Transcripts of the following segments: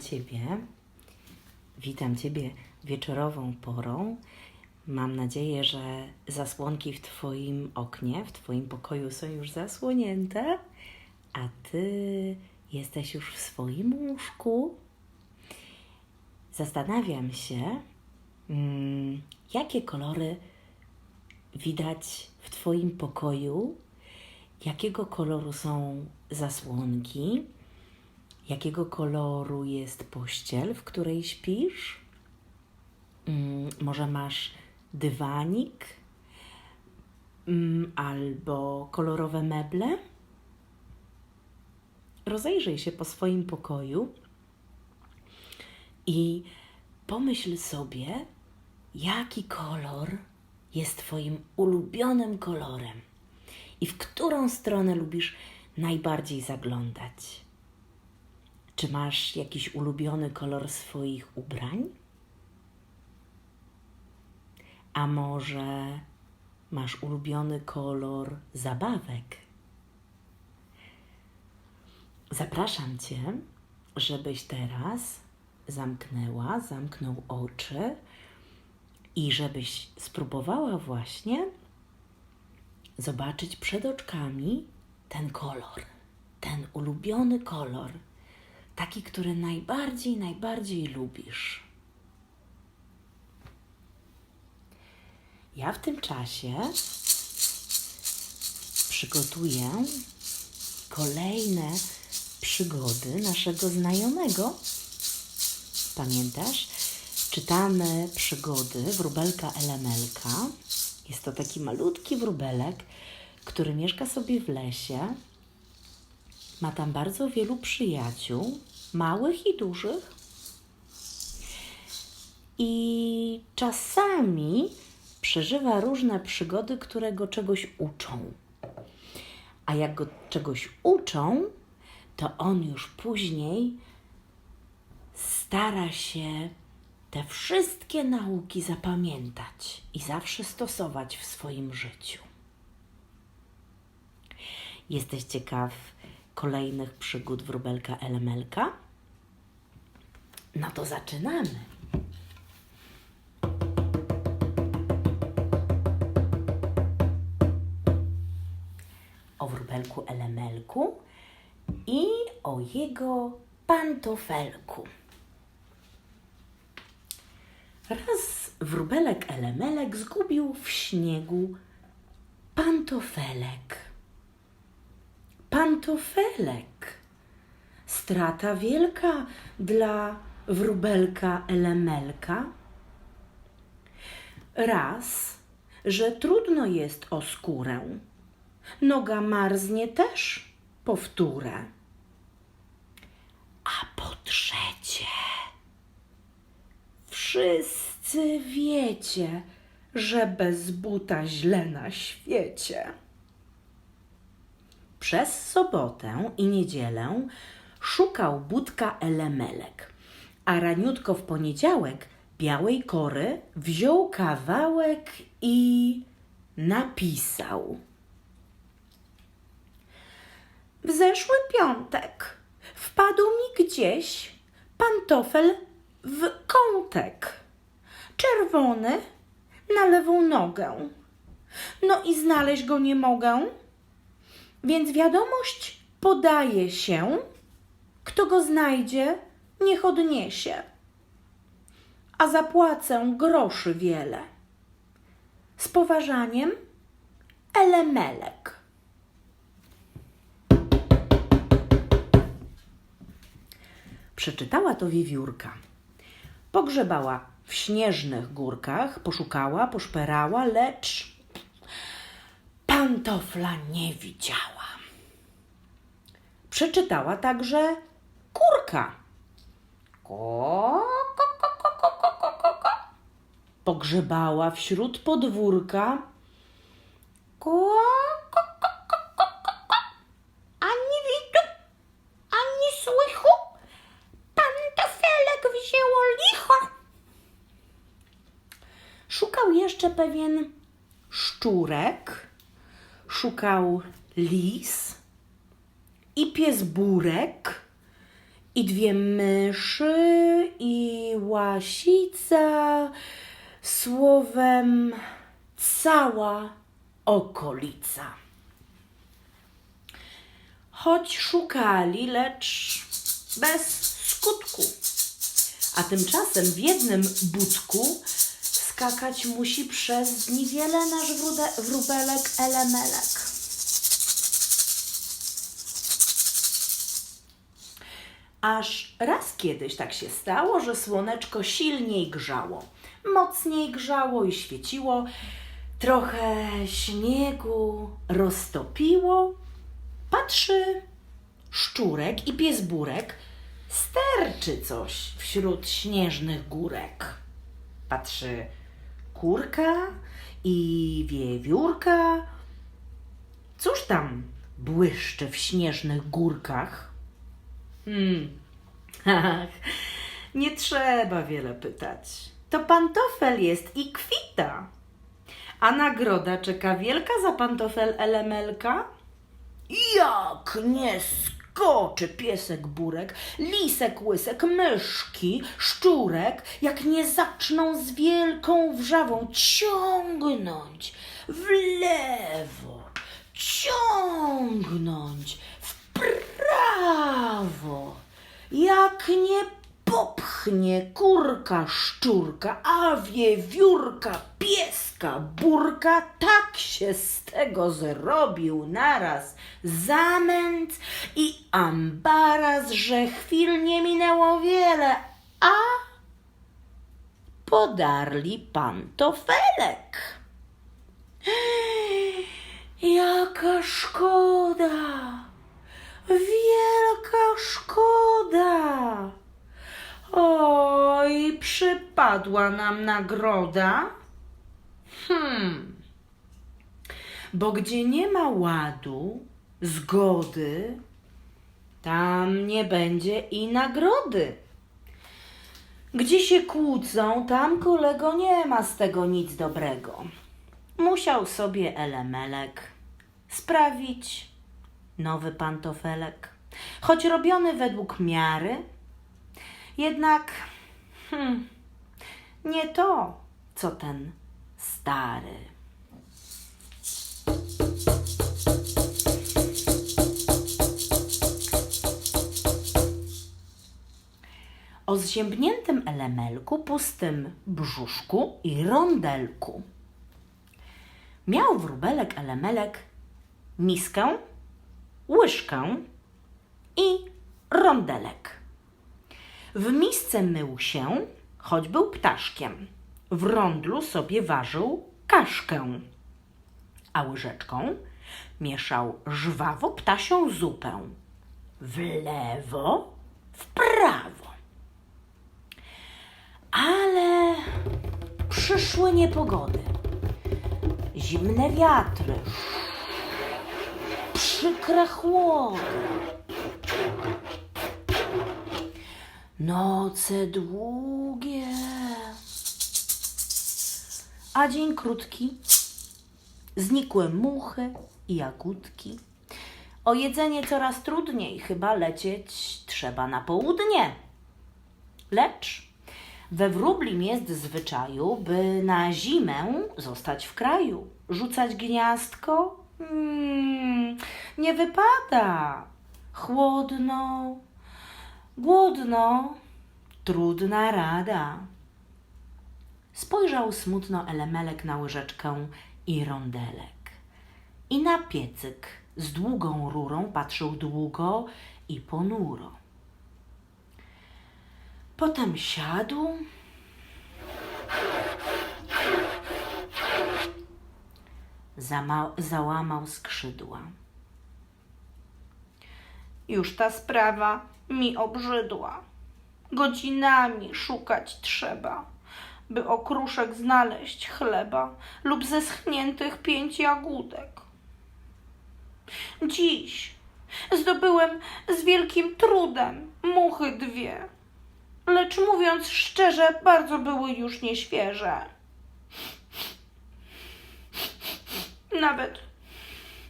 Ciebie. Witam Ciebie wieczorową porą. Mam nadzieję, że zasłonki w Twoim oknie, w Twoim pokoju są już zasłonięte, a Ty jesteś już w swoim łóżku. Zastanawiam się, mm, jakie kolory widać w Twoim pokoju, jakiego koloru są zasłonki, jakiego koloru jest pościel, w której śpisz. Mm, może masz dywanik mm, albo kolorowe meble. Rozejrzyj się po swoim pokoju i pomyśl sobie, jaki kolor jest Twoim ulubionym kolorem i w którą stronę lubisz najbardziej zaglądać. Czy masz jakiś ulubiony kolor swoich ubrań? A może masz ulubiony kolor zabawek? Zapraszam Cię, żebyś teraz zamknęła, zamknął oczy i żebyś spróbowała właśnie zobaczyć przed oczkami ten kolor, ten ulubiony kolor, taki, który najbardziej, najbardziej lubisz. Ja w tym czasie przygotuję kolejne przygody naszego znajomego. Pamiętasz? Czytamy przygody wróbelka Elemelka. Jest to taki malutki wróbelek, który mieszka sobie w lesie. Ma tam bardzo wielu przyjaciół, małych i dużych. I czasami przeżywa różne przygody, które go czegoś uczą. A jak go czegoś uczą, to on już później stara się te wszystkie nauki zapamiętać i zawsze stosować w swoim życiu. Jesteś ciekaw kolejnych przygód wróbelka Elemelka? No to zaczynamy. O wróbelku Elemelku i o jego pantofelku. Raz wróbelek Elemelek zgubił w śniegu pantofelek. Pantofelek. Strata wielka dla wróbelka Elemelka. Raz, że trudno jest o skórę. Noga marznie też powtórę. A po trzecie, wszyscy wiecie, że bez buta źle na świecie. Przez sobotę i niedzielę szukał budka Elemelek, a raniutko w poniedziałek białej kory wziął kawałek i napisał. W zeszły piątek wpadł mi gdzieś pantofel w kątek, czerwony na lewą nogę. No i znaleźć go nie mogę, więc wiadomość podaje się, kto go znajdzie, niech odniesie. A zapłacę groszy wiele. Z poważaniem, Elemelek. Przeczytała to wiewiórka. Pogrzebała w śnieżnych górkach, poszukała, poszperała, lecz pantofla nie widziała. Przeczytała także kurka. Ko, ko, ko, ko, ko, ko, ko, ko, ko. Pogrzebała wśród podwórka. Ko, ko, ko, ko, ko, ko, ko. Ani widu, ani słychu. Pantofelek wzięło licho. Szukał jeszcze pewien szczurek, szukał lis i pies burek i dwie myszy, i łasica, słowem cała okolica. Choć szukali, lecz bez skutku. A tymczasem w jednym budku skakać musi przez dni wiele nasz wróbelek elemelek. Aż raz kiedyś tak się stało, że słoneczko silniej grzało. Mocniej grzało i świeciło. Trochę śniegu roztopiło. Patrzy szczurek i pies burek sterczy coś wśród śnieżnych górek. Patrzy kurka i wiewiórka. Cóż tam błyszczy w śnieżnych górkach? Hmm. Nie trzeba wiele pytać. To pantofel jest i kwita. A nagroda czeka wielka za pantofel elemelka? Jak nie skoczy piesek burek, lisek łysek, myszki, szczurek, jak nie zaczną z wielką wrzawą ciągnąć w lewo, ciągnąć w prawo, jak nie popchnie kurka szczurka, a wiewiórka pieska burka, tak się z tego zrobił naraz zamęt i ambaraz, że chwil nie minęło wiele, a podarli pantofelek. Jaka szkoda! Wielka szkoda! Oj, przypadła nam nagroda. Hmm. Bo gdzie nie ma ładu, zgody, tam nie będzie i nagrody. Gdzie się kłócą, tam kolego nie ma z tego nic dobrego. Musiał sobie elemelek sprawić nowy pantofelek, choć robiony według miary, jednak hmm, nie to, co ten stary. O zziębniętym elemelku, pustym brzuszku i rondelku. Miał wróbelek elemelek miskę, łyżkę i rondelek. W misce mył się, choć był ptaszkiem. W rondlu sobie ważył kaszkę, a łyżeczką mieszał żwawo ptasią zupę. W lewo, w prawo. Ale przyszły niepogody. Zimne wiatry, przykre chłody. Noce długie, a dzień krótki. Znikły muchy i jagódki. O jedzenie coraz trudniej, chyba lecieć trzeba na południe. Lecz we wróblim jest zwyczaju, by na zimę zostać w kraju. Rzucać gniazdko? Mm, nie wypada. Chłodno, głodno, trudna rada. Spojrzał smutno elemelek na łyżeczkę i rondelek. I na piecyk z długą rurą patrzył długo i ponuro. Potem siadł. Zama- załamał skrzydła. Już ta sprawa mi obrzydła. Godzinami szukać trzeba, by okruszek znaleźć chleba lub ze schniętych pięć jagódek. Dziś zdobyłem z wielkim trudem muchy dwie, lecz mówiąc szczerze, bardzo były już nieświeże. Nawet,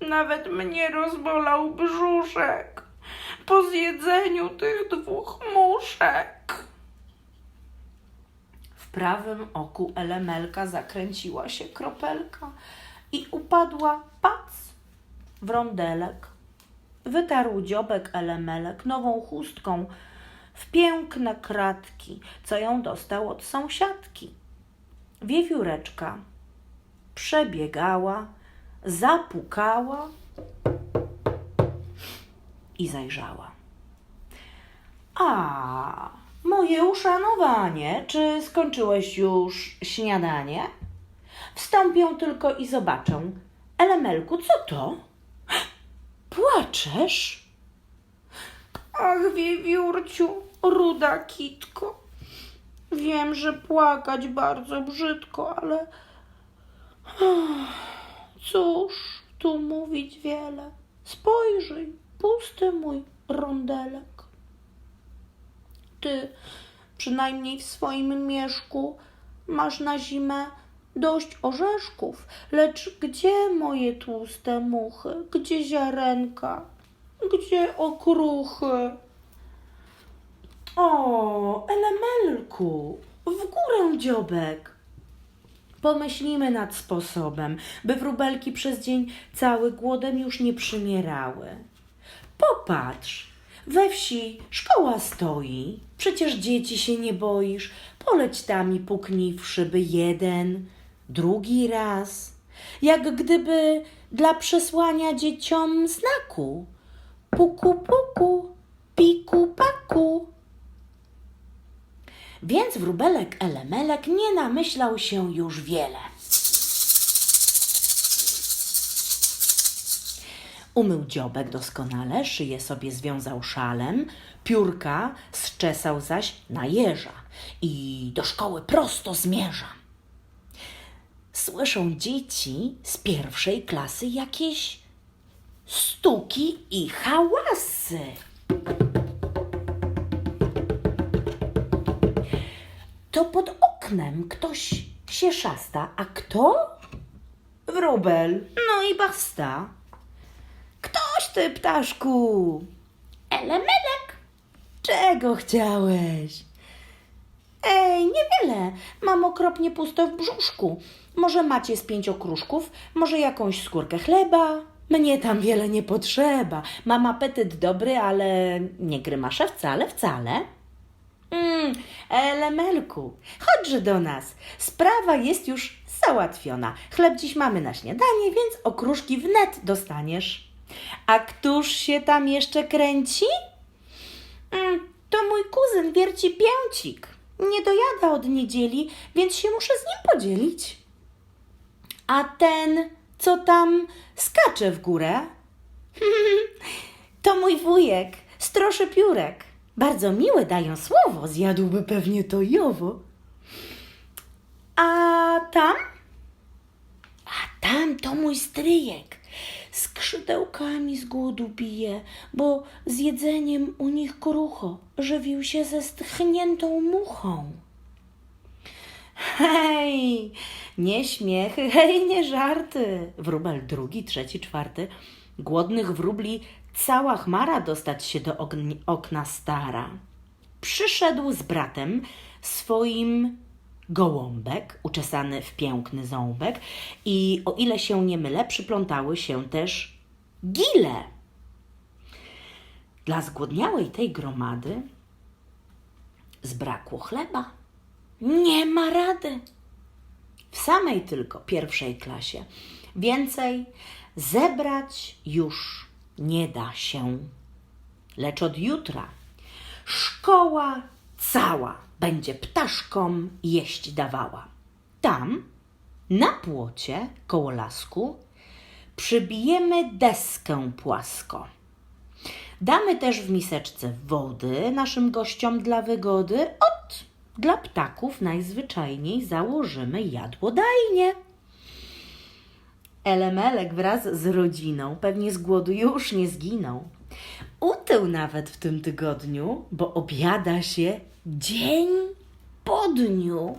nawet mnie rozbolał brzuszek po zjedzeniu tych dwóch dziobeczek. W prawym oku Elemelka zakręciła się kropelka i upadła pac w rondelek. Wytarł dziobek Elemelek nową chustką w piękne kratki, co ją dostał od sąsiadki. Wiewióreczka przebiegała, zapukała i zajrzała. A, moje uszanowanie, czy skończyłeś już śniadanie? Wstąpię tylko i zobaczę. Elemelku, co to? Płaczesz? Ach, wiewiórciu, ruda kitko. Wiem, że płakać bardzo brzydko, ale cóż tu mówić wiele. Spojrzyj, pusty mój rondelek. Ty, przynajmniej w swoim mieszku, masz na zimę dość orzeszków, lecz gdzie moje tłuste muchy? Gdzie ziarenka? Gdzie okruchy? O, Elemelku, w górę dziobek. Pomyślimy nad sposobem, by wróbelki przez dzień cały głodem już nie przymierały. Popatrz, we wsi szkoła stoi, przecież dzieci się nie boisz. Poleć tam i puknij w szyby jeden, drugi raz, jak gdyby dla przesłania dzieciom znaku. Puku, puku, piku, paku. Więc wróbelek Elemelek nie namyślał się już wiele. Umył dziobek doskonale, szyję sobie związał szalem, piórka zczesał zaś na jeża i do szkoły prosto zmierza. Słyszą dzieci z pierwszej klasy jakieś stuki i hałasy. To pod oknem ktoś się szasta, a kto? Wróbel. No i basta. Ty, ptaszku? Elemelek. Czego chciałeś? Ej, niewiele. Mam okropnie pusto w brzuszku. Może macie z pięć okruszków, może jakąś skórkę chleba? Mnie tam wiele nie potrzeba. Mam apetyt dobry, ale nie grymaszę wcale, wcale. Mm, Elemelku, chodźże do nas. Sprawa jest już załatwiona. Chleb dziś mamy na śniadanie, więc okruszki wnet dostaniesz. A któż się tam jeszcze kręci? Mm, to mój kuzyn wierci pięcik. Nie dojada od niedzieli, więc się muszę z nim podzielić. A ten, co tam skacze w górę? To mój wujek, stroszy piórek. Bardzo miły dają słowo, zjadłby pewnie to i owo. A tam? A tam to mój stryjek. Skrzydełkami z głodu bije, bo z jedzeniem u nich krucho żywił się ze stchniętą muchą. Hej, nie śmiechy, hej, nie żarty. Wróbel drugi, trzeci, czwarty. Głodnych wróbli cała chmara dostać się do okna stara. Przyszedł z bratem swoim gołąbek, uczesany w piękny ząbek i o ile się nie mylę, przyplątały się też gile. Dla zgłodniałej tej gromady zbrakło chleba. Nie ma rady. W samej tylko pierwszej klasie. Więcej zebrać już nie da się. Lecz od jutra szkoła cała będzie ptaszkom jeść dawała. Tam, na płocie koło lasku, przybijemy deskę płasko. Damy też w miseczce wody naszym gościom dla wygody. Ot, dla ptaków najzwyczajniej założymy jadłodajnie. Elemelek wraz z rodziną pewnie z głodu już nie zginął. Utył nawet w tym tygodniu, bo obiada się dzień po dniu.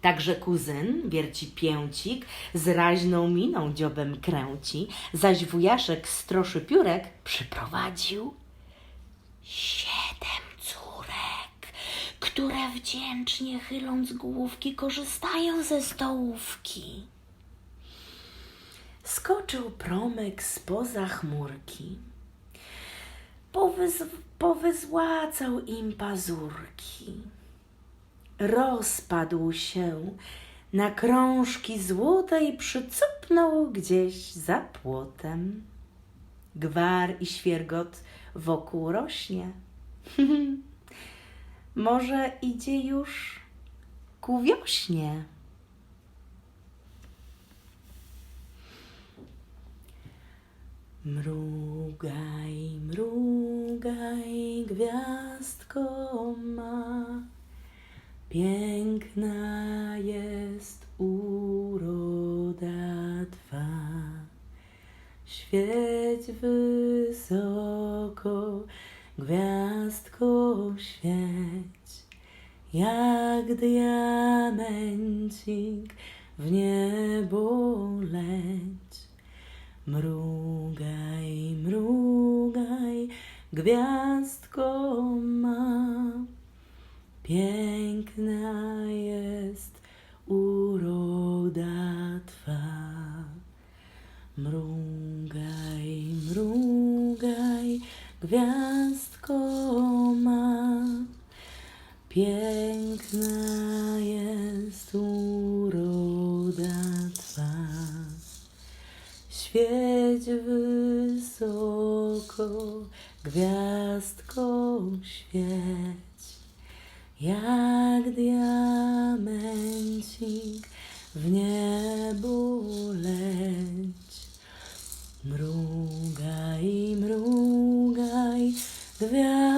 Także kuzyn wierci pięcik, z raźną miną dziobem kręci, zaś wujaszek stroszy piórek przyprowadził siedem córek. które wdzięcznie chyląc główki korzystają ze stołówki. Skoczył promyk spoza chmurki. Powyz, powyzłacał im pazurki. Rozpadł się na krążki złote i przycupnął gdzieś za płotem. Gwar i świergot wokół rośnie. Może idzie już ku wiośnie. Mrugaj, mrugaj, gwiazdko ma. Piękna jest uroda twa. Świeć wysoko, gwiazdko świeć, jak diamencik w niebo gwiazdko ma. Piękna jest uroda Twa. Mrugaj, mrugaj, gwiazdko ma. Piękna jest uroda Twa. Świeć wysoko, gwiazdko świeć, jak diamencik w niebo leć. Mrugaj, mrugaj, gwiazdko